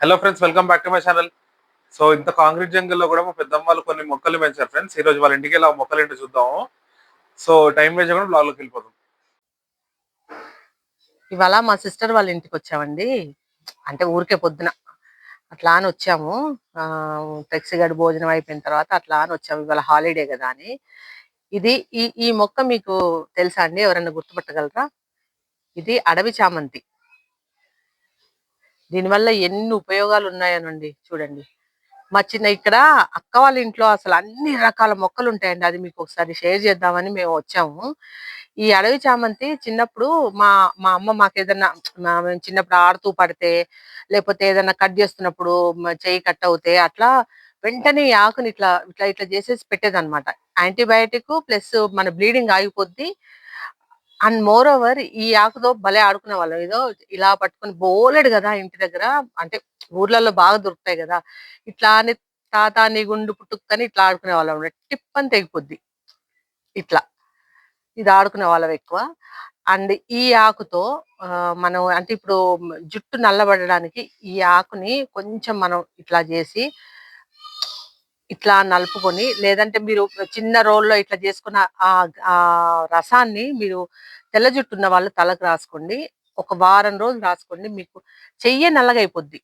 Hello friends welcome back to my channel so ఇంత concrete జంగిల్లో కూడా మా పెద్దమ్మ వాళ్ళు కొన్ని మొక్కలు పెంచారు ఫ్రెండ్స్ ఈ రోజు వాళ్ళ ఇంటికి వెళ్ళి ఆ మొక్కలు ఏంటో చూద్దాము. సో టైం వేస్ట్ కూడా బ్లాగ్లోకి వెళ్ళిపోతాం ఇవాళ మా సిస్టర్ వాళ్ళ ఇంటికి వచ్చామండి. అంటే ఊరికే పొద్దున అట్లా అని వచ్చాము. టెక్సీ గడి భోజనం అయిపోయిన తర్వాత అట్లా అని వచ్చాము. ఇవాళ హాలిడే కదా అని. ఇది ఈ ఈ మొక్క మీకు తెలుసా అండి? ఎవరైనా గుర్తుపట్టగలరా? ఇది అడవి చామంతి. దీనివల్ల ఎన్ని ఉపయోగాలు ఉన్నాయనండి చూడండి. మా చిన్న ఇక్కడ అక్క వాళ్ళ ఇంట్లో అసలు అన్ని రకాల మొక్కలు ఉంటాయండి. అది మీకు ఒకసారి షేర్ చేద్దామని మేము వచ్చాము. ఈ అడవి చామంతి చిన్నప్పుడు మా మా అమ్మ మాకు ఏదన్నా మేము చిన్నప్పుడు ఆడుతూ పడితే లేకపోతే ఏదైనా కట్ చేస్తున్నప్పుడు చేయి చెయ్యి కట్ అవుతే అట్లా వెంటనే ఆకుని ఇట్లా ఇట్లా ఇట్లా చేసేసి పెట్టేదన్నమాట. యాంటీబయాటిక్ ప్లస్ మన బ్లీడింగ్ ఆగిపోద్ది. అండ్ మోర్ ఓవర్ ఈ ఆకుతో భలే ఆడుకునే వాళ్ళం. ఏదో ఇలా పట్టుకొని బోలెడు కదా ఇంటి దగ్గర. అంటే ఊర్లలో బాగా దొరుకుతాయి కదా. ఇట్లా అని తాత నీ గుండు పుట్టుకని ఇట్లా ఆడుకునే వాళ్ళం. టిప్ అని తెగిపోద్ది. ఇట్లా. ఇది ఆడుకునే వాళ్ళం ఎక్కువ. అండ్ ఈ ఆకుతో మనం అంటే ఇప్పుడు జుట్టు నల్లబడడానికి ఈ ఆకుని కొంచెం మనం ఇట్లా చేసి ఇట్లా నలుపుకొని లేదంటే మీరు చిన్న రోల్లో ఇట్లా చేసుకున్న ఆ ఆ రసాన్ని మీరు తెల్ల జుట్టు ఉన్న వాళ్ళు తలకు రాసుకోండి. ఒక వారం రోజులు రాసుకోండి. మీకు చెయ్యే నల్లగా అయిపోద్ది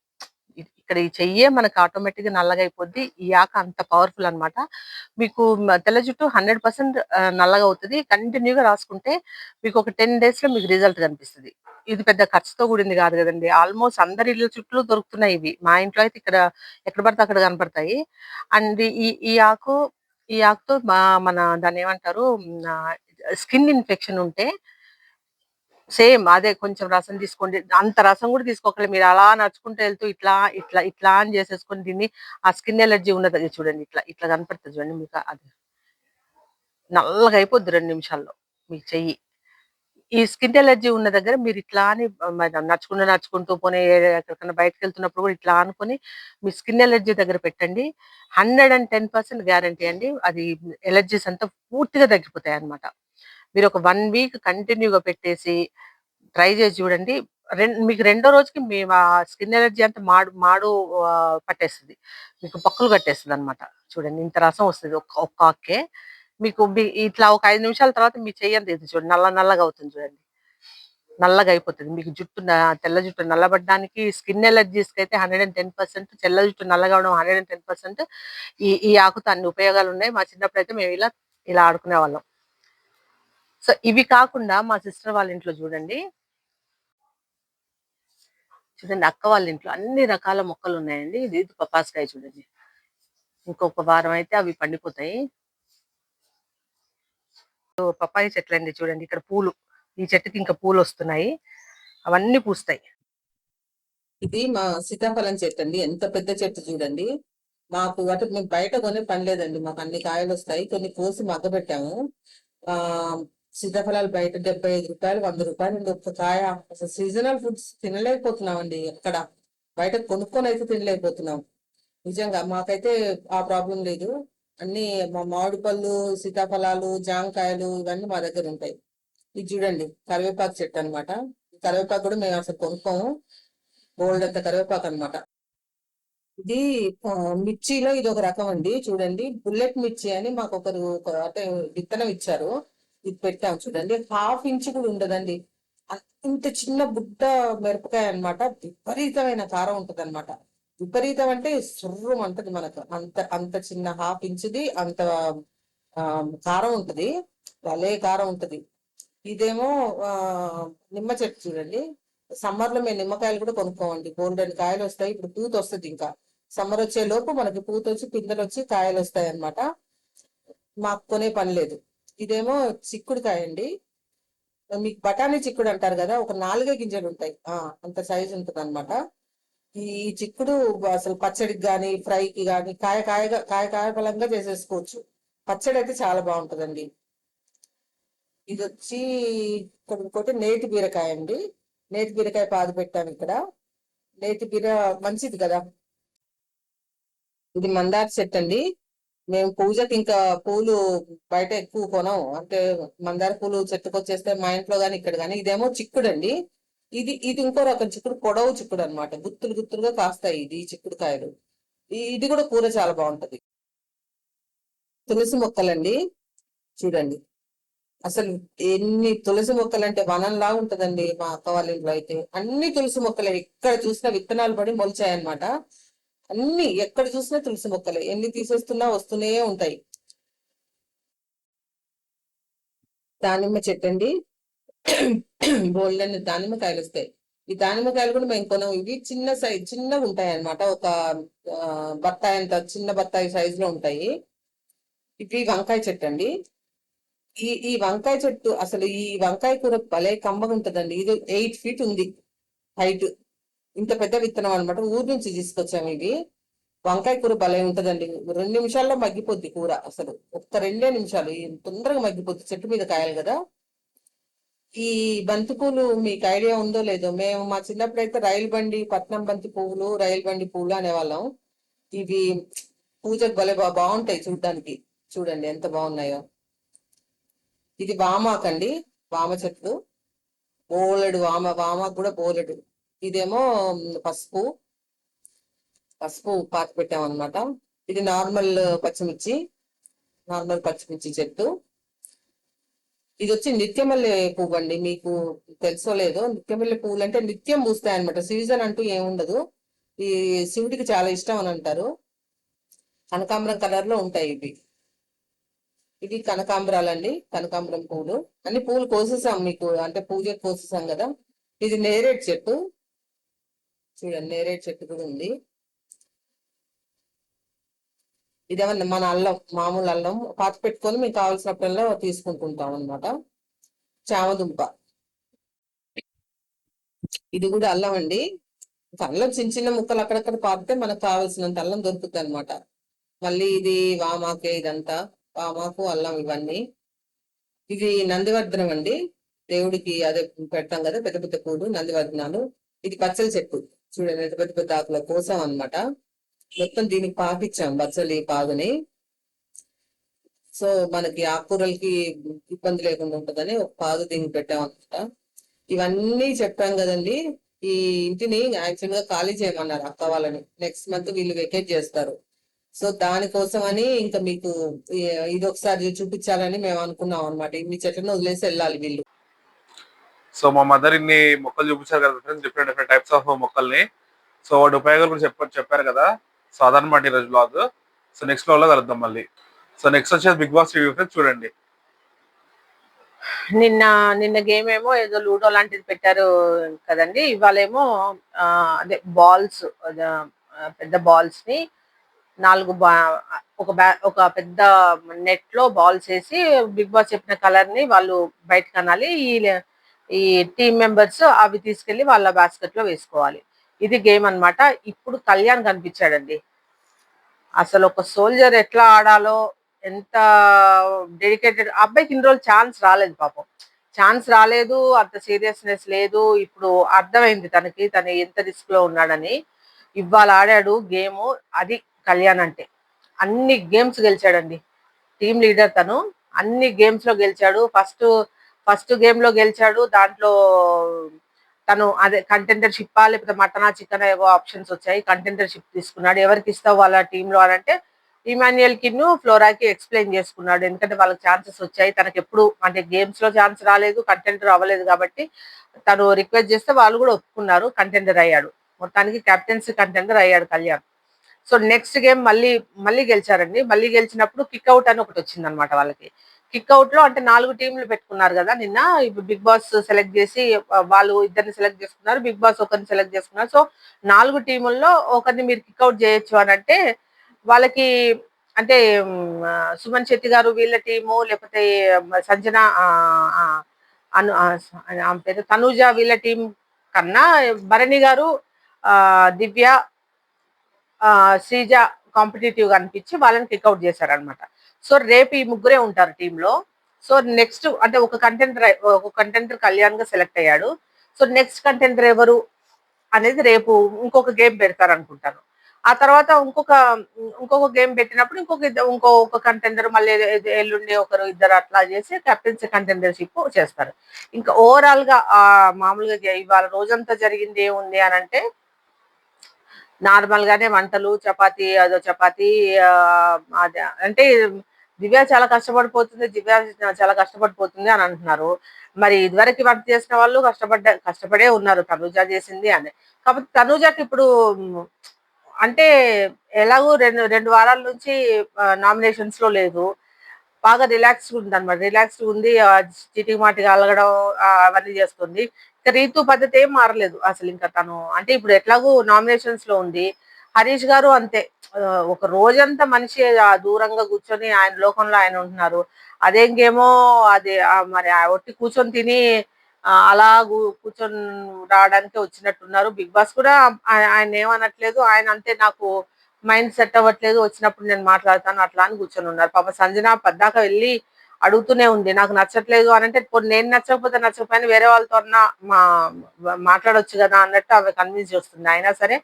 ఇక్కడ ఈ చెయ్యే మనకు ఆటోమేటిక్గా నల్లగా అయిపోద్ది. ఈ ఆకు అంత పవర్ఫుల్ అన్నమాట. మీకు తెల్ల జుట్టు హండ్రెడ్ పర్సెంట్ నల్లగా అవుతుంది. కంటిన్యూగా రాసుకుంటే మీకు ఒక టెన్ డేస్లో మీకు రిజల్ట్ కనిపిస్తుంది. ఇది పెద్ద ఖర్చుతో కూడింది కాదు కదండి. ఆల్మోస్ట్ అందరి ఇళ్ళ చుట్టూ దొరుకుతున్నాయి ఇవి. మా ఇంట్లో అయితే ఇక్కడ ఎక్కడ పడితే అక్కడ కనపడతాయి. అండ్ ఈ ఈ ఆకు ఈ ఆకుతో మన దాన్ని ఏమంటారు? స్కిన్ ఇన్ఫెక్షన్ ఉంటే సేమ్ అదే కొంచెం రసం తీసుకోండి. అంత రసం కూడా తీసుకోకలేదు మీరు అలా నడుచుకుంటూ వెళ్తూ ఇట్లా ఇట్లా ఇట్లా అని చేసేసుకొని దీన్ని ఆ స్కిన్ ఎలర్జీ ఉన్నది. చూడండి ఇట్లా ఇట్లా కనపడుతుంది చూడండి మీకు. అది నల్లగా అయిపోద్ది రెండు నిమిషాల్లో మీ చెయ్యి. ఈ స్కిన్ ఎలర్జీ ఉన్న దగ్గర మీరు ఇట్లా అని నడుచుకుంటూ నడుచుకుంటూ పోనీ ఎక్కడికైనా బయటకు వెళ్తున్నప్పుడు కూడా ఇట్లా అనుకొని మీ స్కిన్ ఎలర్జీ దగ్గర పెట్టండి. Hundred and ten percent guarantee అండి. అది ఎలర్జీస్ అంతా పూర్తిగా తగ్గిపోతాయి అన్నమాట మీరు ఒక వన్ వీక్ కంటిన్యూగా పెట్టేసి ట్రై చేసి చూడండి. రెండు మీకు రెండో రోజుకి మీ స్కిన్ ఎలర్జీ అంతా మాడు మాడు పట్టేస్తుంది. మీకు పక్కులు కట్టేస్తుంది అనమాట చూడండి ఇంత రసం వస్తుంది ఒక్క ఒక్క ఆకే. మీకు ఇట్లా ఒక ఐదు నిమిషాల తర్వాత మీ చెయ్యి అంత ఇది చూడండి. నల్ల నల్లగా అవుతుంది చూడండి. నల్లగా అయిపోతుంది. మీకు జుట్టు న- తెల్ల జుట్టు నల్లబడడానికి స్కిన్ ఎలర్జీస్కి అయితే హండ్రెడ్ అండ్ టెన్ పర్సెంట్ తెల్ల జుట్టు నల్లగా అవడం హండ్రెడ్ అండ్ టెన్ పర్సెంట్. ఈ ఈ ఆకుతో అన్ని ఉపయోగాలు ఉన్నాయి. మా చిన్నప్పుడు అయితే మేము ఇలా ఇలా ఆడుకునే వాళ్ళం. సో ఇవి కాకుండా మా సిస్టర్ వాళ్ళ ఇంట్లో చూడండి. చూడండి అక్క వాళ్ళ ఇంట్లో అన్ని రకాల మొక్కలు ఉన్నాయండి. ఇది పపాసకాయ చూడండి. ఇంకొక వారం అయితే అవి పండిపోతాయి. పపాయ చెట్లు అండి చూడండి. ఇక్కడ పూలు ఈ చెట్టుకి ఇంకా పూలు వస్తున్నాయి. అవన్నీ పూస్తాయి. ఇది మా సీతాఫలం చెట్టు అండి. ఎంత పెద్ద చెట్టు చూడండి. మాకు అంటే మేము బయట కొనే పని లేదండి మాకు అన్ని కాయలు వస్తాయి. కొన్ని కోసి మగ్గబెట్టాము. ఆ సీతాఫలాలు బయట డెబ్బై ఐదు రూపాయలు వంద రూపాయలు అండి ఒక్క కాయ. అసలు సీజనల్ ఫుడ్స్ తినలేకపోతున్నామండి ఎక్కడ. బయట కొనుక్కొని అయితే తినలేకపోతున్నాం. నిజంగా మాకైతే ఆ ప్రాబ్లం లేదు. అన్ని మా మామిడి పళ్ళు సీతాఫలాలు జామకాయలు ఇవన్నీ మా దగ్గర ఉంటాయి. ఇది చూడండి కరివేపాకు చెట్టు అన్నమాట. కరివేపాకు కూడా మేము అసలు కొనుక్కోము. బోల్డ్ అంత కరివేపాకు అన్నమాట. ఇది మిర్చిలో ఇది ఒక రకం అండి. చూడండి బుల్లెట్ మిర్చి అని మాకు ఒకరు అంటే విత్తనం ఇచ్చారు. ఇది పెట్టాం చూడండి. హాఫ్ ఇంచ్ కూడా ఉండదండి. ఇంత చిన్న బుట్ట మిరపకాయ అన్నమాట. విపరీతమైన కారం ఉంటది అనమాట విపరీతం అంటే సుర్రం అంటది మనకు. అంత అంత చిన్న హాఫ్ ఇంచ్ది అంత కారం ఉంటది. భలే కారం ఉంటది. ఇదేమో నిమ్మ చెట్టు చూడండి. సమ్మర్లో మేము నిమ్మకాయలు కూడా కొనుక్కోమండి. గోల్డెన్ కాయలు వస్తాయి. ఇప్పుడు పూత వస్తుంది ఇంకా. సమ్మర్ వచ్చే లోపు మనకి పూత వచ్చి పిందెలు వచ్చి కాయలు వస్తాయి అనమాట మాకు కొనే పని లేదు. ఇదేమో చిక్కుడుకాయ అండి మీకు బఠానీ చిక్కుడు అంటారు కదా ఒక నాలుగే గింజలు ఉంటాయి. ఆ అంత సైజు ఉంటుంది అనమాట ఈ చిక్కుడు అసలు పచ్చడికి కానీ ఫ్రైకి కానీ కాయ కాయగా కాయ కాయ బలంగా చేసేసుకోవచ్చు. పచ్చడి అయితే చాలా బాగుంటుందండి. ఇది వచ్చి ఇక్కడ ఇంకోటి నేతి బీరకాయ అండి నేతి బీరకాయ పాదు పెట్టాను ఇక్కడ. నేతి బీర మంచిది కదా. ఇది మందార చెట్టు అండి. మేము పూజకి ఇంకా పూలు బయట ఎక్కువ కొనం అంటే మందార పూలు చెట్టుకు వచ్చేస్తే మా ఇంట్లో గానీ ఇక్కడ గానీ ఇదేమో చిక్కుడు అండి ఇది ఇది ఇంకో రకం చిక్కుడు పొడవు చిక్కుడు అనమాట గుత్తులు గుత్తులుగా కాస్తాయి ఇది చిక్కుడు కాయలు. ఇది కూడా కూర చాలా బాగుంటది. తులసి మొక్కలండి. చూడండి. అసలు ఎన్ని తులసి మొక్కలు అంటే వనంలా ఉంటదండి మా అక్క వాళ్ళ ఇంట్లో అయితే. అన్ని తులసి మొక్కలే. ఎక్కడ చూసినా విత్తనాలు పడి మొలిచాయన్నమాట. అన్ని ఎక్కడ చూసినా తులసి మొక్కలే. ఎన్ని తీసేస్తున్నా వస్తూనే ఉంటాయి. దానిమ్మ చెట్టు అండి బోలెన్ దానిమ్మ కాయలు వస్తాయి. ఈ దానిమ్మ కాయలు కూడా మేము కొనం. ఇవి చిన్న సైజ్ చిన్నగా ఉంటాయి అన్నమాట ఒక బత్తాయి అంత చిన్న బత్తాయి సైజ్లో ఉంటాయి. ఇవి వంకాయ చెట్టు అండి ఈ ఈ వంకాయ చెట్టు అసలు ఈ వంకాయ కూర భలే కమ్మగా ఉంటదండి ఇది ఎయిట్ ఫీట్ ఉంది. హైట్. ఇంత పెద్ద విత్తనం అన్నమాట. ఊరు నుంచి తీసుకొచ్చాము ఇది. వంకాయ కూర భలే ఉంటదండి. రెండు నిమిషాల్లో మగ్గిపోద్ది కూర అసలు. ఒక్క రెండే నిమిషాలు. తొందరగా మగ్గిపోద్ది. చెట్టు మీద కాయలు కదా. ఈ బంతిపూలు మీకు ఐడియా ఉందో లేదో మేము మా చిన్నప్పుడు అయితే రైలు బండి పట్నం బంతి పువ్వులు రైలు బండి పువ్వులు అనేవాళ్ళం. ఇవి పూజకు భలే బా- బాగుంటాయి చూడడానికి. చూడండి ఎంత బాగున్నాయో. ఇది వామాకండి వామ చెట్లు బోలెడు వామ వామ కూడా బోలెడు. ఇదేమో పసుపు పసుపు పాతి పెట్టామన్నమాట. ఇది నార్మల్ పచ్చిమిర్చి నార్మల్ పచ్చిమిర్చి చెట్టు. ఇది వచ్చి నిత్యమల్లె పువ్వు అండి మీకు తెలుసో లేదో. నిత్యమల్లె పువ్వులు అంటే నిత్యం పూస్తాయి అనమాట సీజన్ అంటూ ఏముండదు. ఈ శివుడికి చాలా ఇష్టం అని అంటారు. కనకాంబరం కలర్లో ఉంటాయి ఇవి. ఇది కనకాంబరాలండి కనకాంబరం పువ్వులు అన్ని పువ్వులు కోసేసాం మీకు అంటే పూజ కోసేసాం కదా. ఇది నేరేడు చెట్టు. చూడండి నేరేడు చెట్టు కూడా ఉంది. ఇదేమన్నా మన అల్లం మామూలు అల్లం పాత పెట్టుకొని మీకు కావాల్సినప్పుడల్లా తీసుకుంటుంటాం అన్నమాట. చామదుంప. ఇది కూడా అల్లం అండి. అల్లం చిన్న చిన్న ముక్కలు అక్కడక్కడ పాపితే మనకు కావాల్సినంత అల్లం దొరుకుతుంది అనమాట మళ్ళీ ఇది వామాకే ఇదంతా. వామాకు అల్లం ఇవన్నీ. ఇది నందివర్ధనం అండి. దేవుడికి అదే పెడతాం కదా పెద్ద పెద్ద పూలు నందివర్ధనాలు. ఇది పచ్చల చెట్టు. చూడండి ఎంత పెద్ద పెద్ద ఆకుల కోసం అనమాట మొత్తం దీనికి పాకిచ్చాం బచ్చలి పాదుని సో మనకి ఆకుకూరలకి ఇబ్బంది లేకుండా ఉంటుందని ఒక పాదు దీనికి పెట్టాం అనమాట ఇవన్నీ చెప్పాం కదండి ఈ ఇంటిని యాక్చువల్గా ఖాళీ చేయమన్నారు అక్క వాళ్ళని. నెక్స్ట్ మంత్ వీళ్ళు వెకేట్ చేస్తారు. సో దానికోసం అని ఇంకా మీకు ఇది ఒకసారి చూపించాలని మేము అనుకున్నాం అనమాట ఇన్ని చెట్లను వదిలేసి వెళ్ళాలి వీళ్ళు. సో మా మదర్ ఇన్ని మొక్కలు చూపించారు కదా friends different different types of మొక్కల్ని. సో వాటి ఉపయోగాలు కూడా చెప్పారు చెప్పారు కదా. సో అదనమాట ఈరోజు బ్లాగ్ సో నెక్స్ట్ బ్లాగ్లో కలుద్దాం మళ్ళీ. సో నెక్స్ట్ వచ్చేసి బిగ్ బాస్ రివ్యూ ఫ్రెండ్స్ చూడండి. నిన్న నిన్న గేమ్ ఏమో ఏదో లూడో లాంటిది పెట్టారు కదండి. ఇవాళేమో అదే బాల్స్ పెద్ద బాల్స్ని నాలుగు బా ఒక బ్యా ఒక పెద్ద నెట్లో బాల్స్ వేసి బిగ్ బాస్ చెప్పిన కలర్ని వాళ్ళు బయటకు అనాలి ఈ ఈ టీమ్ మెంబర్స్ అవి తీసుకెళ్ళి వాళ్ళ బాస్కెట్లో వేసుకోవాలి. ఇది గేమ్ అన్నమాట. ఇప్పుడు కళ్యాణ్ కనిపించాడండి. అసలు ఒక సోల్జర్ ఎట్లా ఆడాలో ఎంత డెడికేటెడ్ అబ్బాయికి ఇన్ని రోజులు ఛాన్స్ రాలేదు పాపం. ఛాన్స్ రాలేదు అంత సీరియస్నెస్ లేదు. ఇప్పుడు అర్థమైంది తనకి తను ఎంత రిస్క్లో ఉన్నాడని. ఇవాళ ఆడాడు గేమ్ అది కళ్యాణ్ అంటే. అన్ని గేమ్స్ గెలిచాడండి. టీమ్ లీడర్ తను. అన్ని గేమ్స్లో గెలిచాడు. ఫస్ట్ ఫస్ట్ గేమ్లో గెలిచాడు. దాంట్లో తను అదే కంటెంటర్ షిప్ లేకపోతే మటనా చికెన్ ఏవో ఆప్షన్స్ వచ్చాయి. కంటెంటర్ షిప్ తీసుకున్నాడు. ఎవరికి ఇస్తావు వాళ్ళ టీంలో అని అంటే ఇమాన్యుయల్ కిన్ను ఫ్లోరాకి ఎక్స్ప్లెయిన్ చేసుకున్నాడు. ఎందుకంటే వాళ్ళకి ఛాన్సెస్ వచ్చాయి. తనకి ఎప్పుడు అంటే గేమ్స్లో ఛాన్స్ రాలేదు కంటెంటర్ అవ్వలేదు కాబట్టి తను రిక్వెస్ట్ చేస్తే వాళ్ళు కూడా ఒప్పుకున్నారు కంటెండర్ అయ్యాడు. మొత్తానికి కెప్టెన్సీ కంటెండర్ అయ్యాడు కళ్యాణ్. సో నెక్స్ట్ గేమ్ మళ్ళీ మళ్ళీ గెలిచారండి. మళ్ళీ గెలిచినప్పుడు కిక్ అవుట్ అని ఒకటి వచ్చింది అనమాట వాళ్ళకి. కిక్అవుట్లో అంటే నాలుగు టీంలు పెట్టుకున్నారు కదా నిన్న. ఇప్పుడు బిగ్ బాస్ సెలెక్ట్ చేసి వాళ్ళు ఇద్దరిని సెలెక్ట్ చేసుకున్నారు. బిగ్ బాస్ ఒకరిని సెలెక్ట్ చేసుకున్నారు. సో నాలుగు టీముల్లో ఒకరిని మీరు కిక్ అవుట్ చేయొచ్చు అని అంటే వాళ్ళకి అంటే సుమన్ శెట్టి గారు వీళ్ళ టీము లేకపోతే సంజన అను ఆమె పేరు తనూజ వీళ్ళ టీం కన్నా భరణి గారు దివ్య శ్రీజ కాంపిటేటివ్గా అనిపించి వాళ్ళని కిక్అవుట్ చేశారనమాట సో రేపు ఈ ముగ్గురే ఉంటారు టీంలో. సో నెక్స్ట్ అంటే ఒక కంటెంటర్ ఒక కంటెంటర్ కళ్యాణ్గా సెలెక్ట్ అయ్యాడు. సో నెక్స్ట్ కంటెంటర్ ఎవరు అనేది రేపు ఇంకొక గేమ్ పెడతారు అనుకుంటాను ఆ తర్వాత ఇంకొక ఇంకొక గేమ్ పెట్టినప్పుడు ఇంకొక ఇంకో ఒక కంటెండర్ మళ్ళీ ఎల్లుండి ఒకరు ఇద్దరు అట్లా చేసి కెప్టెన్సీ కంటెండర్షిప్ చేస్తారు. ఇంకా ఓవరాల్గా ఆ మామూలుగా ఇవాళ రోజంతా జరిగింది ఏముంది అని అంటే నార్మల్ గానే వంటలు చపాతి అదో చపాతి అంటే దివ్య చాలా కష్టపడిపోతుంది దివ్య చాలా కష్టపడిపోతుంది అని అంటున్నారు. మరి ఇదివరకు వర్క్ చేసిన వాళ్ళు కష్టపడ్డ కష్టపడే ఉన్నారు తనుజ చేసింది అని. కాబట్టి తనుజకి ఇప్పుడు అంటే ఎలాగో రెండు రెండు వారాల నుంచి నామినేషన్స్లో లేదు. బాగా రిలాక్స్డ్ ఉంది అనమాట రిలాక్స్డ్ ఉంది చిటికి మాటిగా అలగడం అవన్నీ చేస్తుంది. ఇంకా రీతు పద్ధతి ఏం మారలేదు అసలు. ఇంకా తను అంటే ఇప్పుడు ఎట్లాగో నామినేషన్స్లో ఉంది. హరీష్ గారు అంతే. ఒక రోజంతా మనిషి దూరంగా కూర్చొని ఆయన లోకంలో ఆయన ఉంటున్నారు. అదేంకేమో అది మరి ఆ ఒట్టి కూర్చొని తిని అలా కూర్చొని రావడానికి వచ్చినట్టున్నారు. బిగ్ బాస్ కూడా ఆయన ఏమనట్లేదు ఆయన అంతే నాకు మైండ్ సెట్ అవ్వట్లేదు వచ్చినప్పుడు నేను మాట్లాడతాను అట్లా అని కూర్చొని ఉన్నారు. పాప సంజన పద్దాక వెళ్ళి అడుగుతూనే ఉంది నాకు నచ్చట్లేదు అని అంటే నేను నచ్చకపోతే నచ్చకపోయినా వేరే వాళ్ళతో మా మాట్లాడొచ్చు కదా అన్నట్టు ఆమె కన్విన్స్ చేస్తుంది. అయినా సరే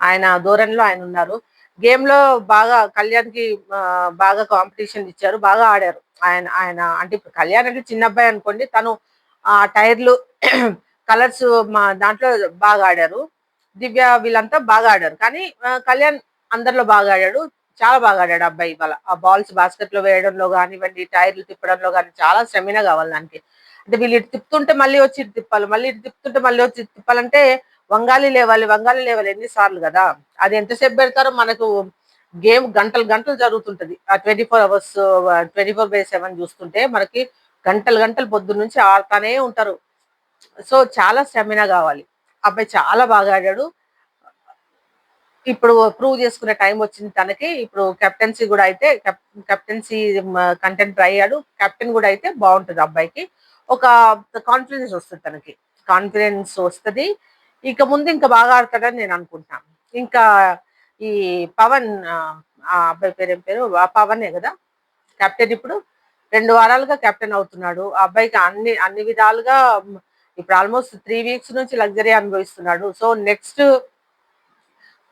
ఆయన ధోరణిలో ఆయన ఉన్నారు. గేమ్లో బాగా కళ్యాణ్కి బాగా కాంపిటీషన్ ఇచ్చారు బాగా ఆడారు. ఆయన ఆయన అంటే ఇప్పుడు కళ్యాణ్ అంటే చిన్న అబ్బాయి అనుకోండి తను ఆ టైర్లు కలర్స్ మా దాంట్లో బాగా ఆడారు. దివ్య వీళ్ళంతా బాగా ఆడారు. కానీ కళ్యాణ్ అందరిలో బాగా ఆడాడు. చాలా బాగా ఆడాడు అబ్బాయి ఇవాళ. ఆ బాల్స్ బాస్కెట్లో వేయడంలో కానివ్వండి టైర్లు తిప్పడంలో కానీ చాలా స్టెమినా కావాలి దానికి. అంటే వీళ్ళు ఇటు తిప్పుతుంటే మళ్ళీ వచ్చి ఇటు తిప్పాలి మళ్ళీ ఇటు తిప్పుతుంటే మళ్ళీ వచ్చి తిప్పాలంటే వంగాలి లేవాలి వంగాలి లేవాలి ఎన్నిసార్లు కదా? అది ఎంతసేపు పెడతారో మనకు గేమ్ గంటలు గంటలు జరుగుతుంటది. ఆ twenty four hours twenty four by seven చూస్తుంటే మనకి గంటలు గంటలు పొద్దున్న నుంచి ఆడుతానే ఉంటారు. సో చాలా స్టెమినా కావాలి. అబ్బాయి చాలా బాగా ఆడాడు. ఇప్పుడు ప్రూవ్ చేసుకునే టైం వచ్చింది తనకి. ఇప్పుడు కెప్టెన్సీ కూడా అయితే కెప్టెన్సీ కంటెంట్ ట్రై అయ్యాడు. కెప్టెన్ కూడా అయితే బాగుంటుంది అబ్బాయికి. ఒక కాన్ఫిడెన్స్ వస్తుంది తనకి. కాన్ఫిడెన్స్ వస్తుంది. ఇక ముందు ఇంకా బాగా ఆడతాడని నేను అనుకుంటున్నాను ఇంకా ఈ పవన్ ఆ, అబ్బాయి పేరు ఏం పేరు? ఆ పవనే కదా? కెప్టెన్ ఇప్పుడు రెండు వారాలుగా కెప్టెన్ అవుతున్నాడు. ఆ అబ్బాయికి అన్ని అన్ని విధాలుగా ఇప్పుడు ఆల్మోస్ట్ త్రీ వీక్స్ నుంచి లగ్జరీ అనుభవిస్తున్నాడు. సో నెక్స్ట్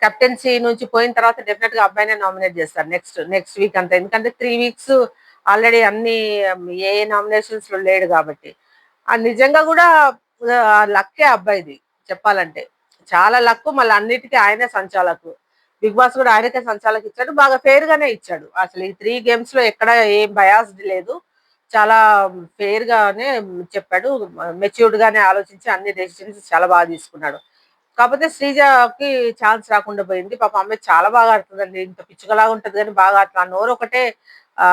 కెప్టెన్సీ నుంచి పోయిన తర్వాత డెఫినెట్గా అబ్బాయినే నామినేట్ చేస్తారు నెక్స్ట్ నెక్స్ట్ వీక్ అంతా. ఎందుకంటే త్రీ వీక్స్ ఆల్రెడీ అన్ని ఏ నామినేషన్స్లో లేడు కాబట్టి. ఆ నిజంగా కూడా లక్కే అబ్బాయిది. చెప్పాలంటే. చాలా లక్ మళ్ళీ అన్నిటికీ ఆయనే సంచాలకు బిగ్ బాస్ కూడా ఆయనకే సంచాలకు ఇచ్చాడు. బాగా ఫెయిర్ గానే ఇచ్చాడు. అసలు ఈ త్రీ గేమ్స్లో ఎక్కడ ఏం బయాస్డ్ లేదు. చాలా ఫెయిర్ గానే చెప్పాడు. మెచ్యూర్డ్ గానే ఆలోచించి అన్ని డెసిషన్స్ చాలా బాగా తీసుకున్నాడు. కాకపోతే శ్రీజకి ఛాన్స్ రాకుండా పోయింది. పాప అమ్మాయి చాలా బాగా ఆడుతుందండి. ఇంత పిచ్చుకలాగా ఉంటుంది కానీ బాగా ఆడుతుంది. ఆ నోరు ఒకటే ఆ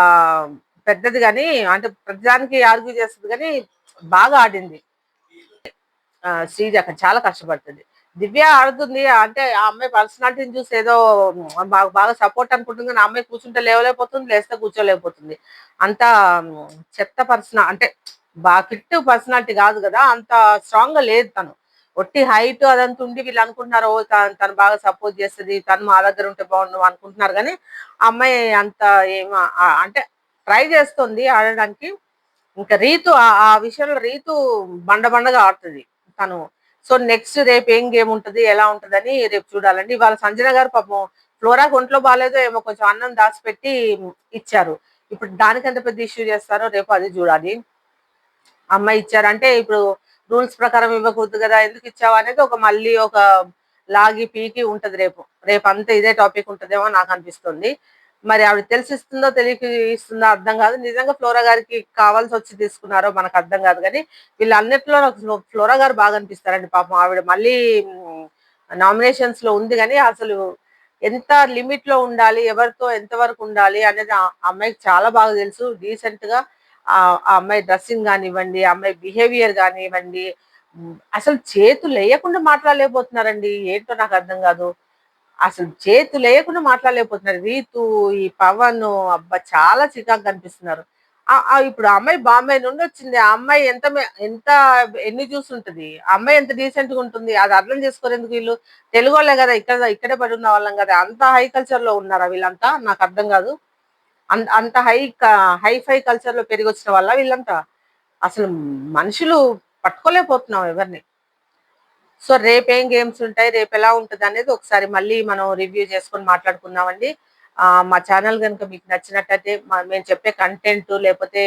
పెద్దది కానీ అంటే ప్రతిదానికి ఆర్గ్యూ చేస్తుంది కానీ బాగా ఆడింది. శ్రీజ చాలా కష్టపడుతుంది. దివ్య ఆడుతుంది అంటే ఆ అమ్మాయి పర్సనాలిటీని చూసి ఏదో బాగా బాగా సపోర్ట్ అనుకుంటుంది కానీ ఆ అమ్మాయి కూర్చుంటే లేవలేకపోతుంది లేస్తే కూర్చోలేకపోతుంది. అంత చెత్త పర్సన అంటే బాగా ఫిట్ పర్సనాలిటీ కాదు కదా అంత స్ట్రాంగ్గా లేదు తను. ఒట్టి హైట్ అదంతా ఉండి వీళ్ళు అనుకుంటున్నారు "ఓ, తను బాగా సపోర్ట్ చేస్తుంది తను మా దగ్గర ఉంటే బాగుండు అనుకుంటున్నారు కానీ ఆ అమ్మాయి అంత ఏమో అంటే ట్రై చేస్తుంది ఆడడానికి. ఇంకా రీతు ఆ- ఆ విషయంలో రీతు బండ బండగా ఆడుతుంది. తను. సో నెక్స్ట్ రేపు ఏం గేమ్ ఉంటది ఎలా ఉంటదని రేపు చూడాలండి. ఇవాళ సంజన గారు పాపం ఫ్లోరాకి ఒంట్లో బాగాలేదో ఏమో కొంచెం అన్నం దాచిపెట్టి ఇచ్చారు. ఇప్పుడు దానికి ఎంత పెద్ద ఇష్యూ చేస్తారో రేపు అది చూడాలి. అమ్మాయి ఇచ్చారంటే ఇప్పుడు రూల్స్ ప్రకారం ఇవ్వకూడదు కదా ఎందుకు ఇచ్చావు అనేది ఒక మళ్ళీ ఒక లాగి పీకి ఉంటది రేపు. రేపు అంతా ఇదే టాపిక్ ఉంటదేమో నాకు అనిపిస్తుంది. మరి ఆవిడ తెలిసి ఇస్తుందో తెలియక ఇస్తుందో అర్థం కాదు. నిజంగా ఫ్లోరా గారికి కావాల్సి వచ్చి తీసుకున్నారో మనకు అర్థం కాదు. కానీ వీళ్ళన్నిటిలో నాకు ఫ్లోరా గారు బాగా అనిపిస్తారండి పాపం ఆవిడ. మళ్ళీ నామినేషన్స్లో ఉంది కానీ అసలు ఎంత లిమిట్లో ఉండాలి ఎవరితో ఎంతవరకు ఉండాలి అనేది ఆ అమ్మాయికి చాలా బాగా తెలుసు. డీసెంట్గా ఆ అమ్మాయి డ్రెస్సింగ్ కానివ్వండి అమ్మాయి బిహేవియర్ కానివ్వండి అసలు చేతులు వేయకుండా మాట్లాడలేకపోతున్నారండి. ఏంటో నాకు అర్థం కాదు. అసలు చేతి లేకుండా మాట్లాడలేకపోతున్నారు. రీతు ఈ పవన్ అబ్బా చాలా చికాకు కనిపిస్తున్నారు ఇప్పుడు అమ్మాయి బాంబే నుండి వచ్చింది. ఆ అమ్మాయి ఎంత ఎంత ఎన్ని చూస్తుంటది ఆ అమ్మాయి ఎంత డీసెంట్గా ఉంటుంది? అది అర్థం చేసుకోరేందుకు వీళ్ళు? తెలుగు వాళ్ళే కదా ఇక్కడ ఇక్కడే పడి ఉన్న వాళ్ళం కదా. అంత హై కల్చర్లో ఉన్నారా వీళ్ళంతా? నాకు అర్థం కాదు. అంత అంత హై హై ఫై కల్చర్లో పెరిగి వచ్చిన వాళ్ళ వీళ్ళంతా? అసలు మనుషులు పట్టుకోలేకపోతున్నాం ఎవరిని. సో రేపు ఏం గేమ్స్ ఉంటాయి రేపు ఎలా ఉంటుంది అనేది ఒకసారి మళ్ళీ మనం రివ్యూ చేసుకొని మాట్లాడుకుందామండి. మా ఛానల్ కనుక మీకు నచ్చినట్టయితే మేము చెప్పే కంటెంట్ లేకపోతే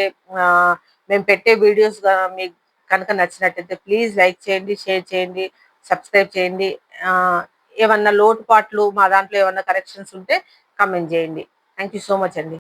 మేము పెట్టే వీడియోస్ మీకు కనుక నచ్చినట్టయితే ప్లీజ్ లైక్ చేయండి షేర్ చేయండి సబ్స్క్రైబ్ చేయండి. ఏమన్నా లోటుపాట్లు మా దాంట్లో ఏమన్నా కరెక్షన్స్ ఉంటే కమెంట్ చేయండి. థ్యాంక్ యూ సో మచ్ అండి.